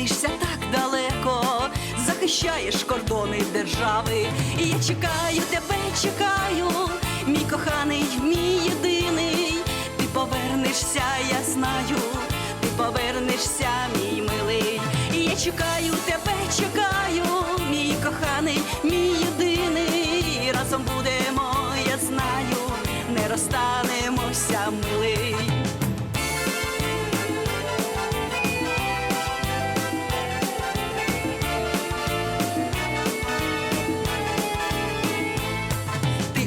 ти знаходишся так далеко, захищаєш кордони держави. І я чекаю тебе, чекаю, мій коханий, мій єдиний. Ти повернешся, я знаю, ти повернешся, мій милий. І я чекаю тебе,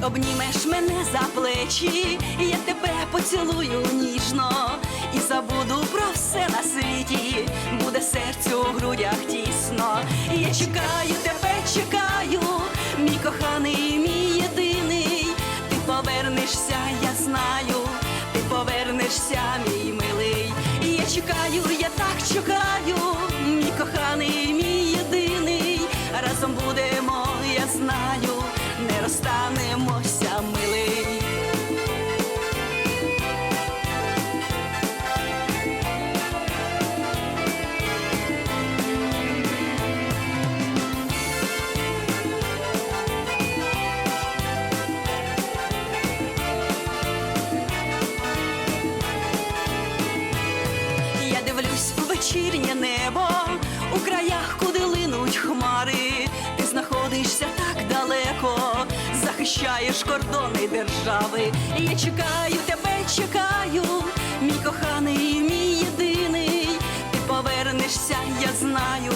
обнімеш мене за плечі, я тебе поцілую ніжно і забуду про все на світі, буде серцю в грудях тісно. Я чекаю тебе, чекаю, мій коханий, мій єдиний. Ти повернешся, я знаю, ти повернешся, мій милий. Я чекаю, я так чекаю, мій коханий, мій єдиний. Разом будемо, захищаєш кордони держави. Я чекаю тебе, чекаю, мій коханий, мій єдиний. Ти повернешся, я знаю,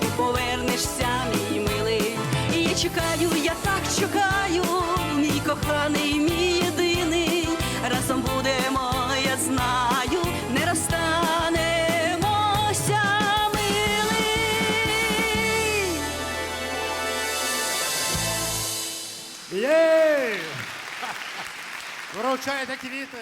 ти повернешся, мій милий. Я чекаю, Вручайте квіти!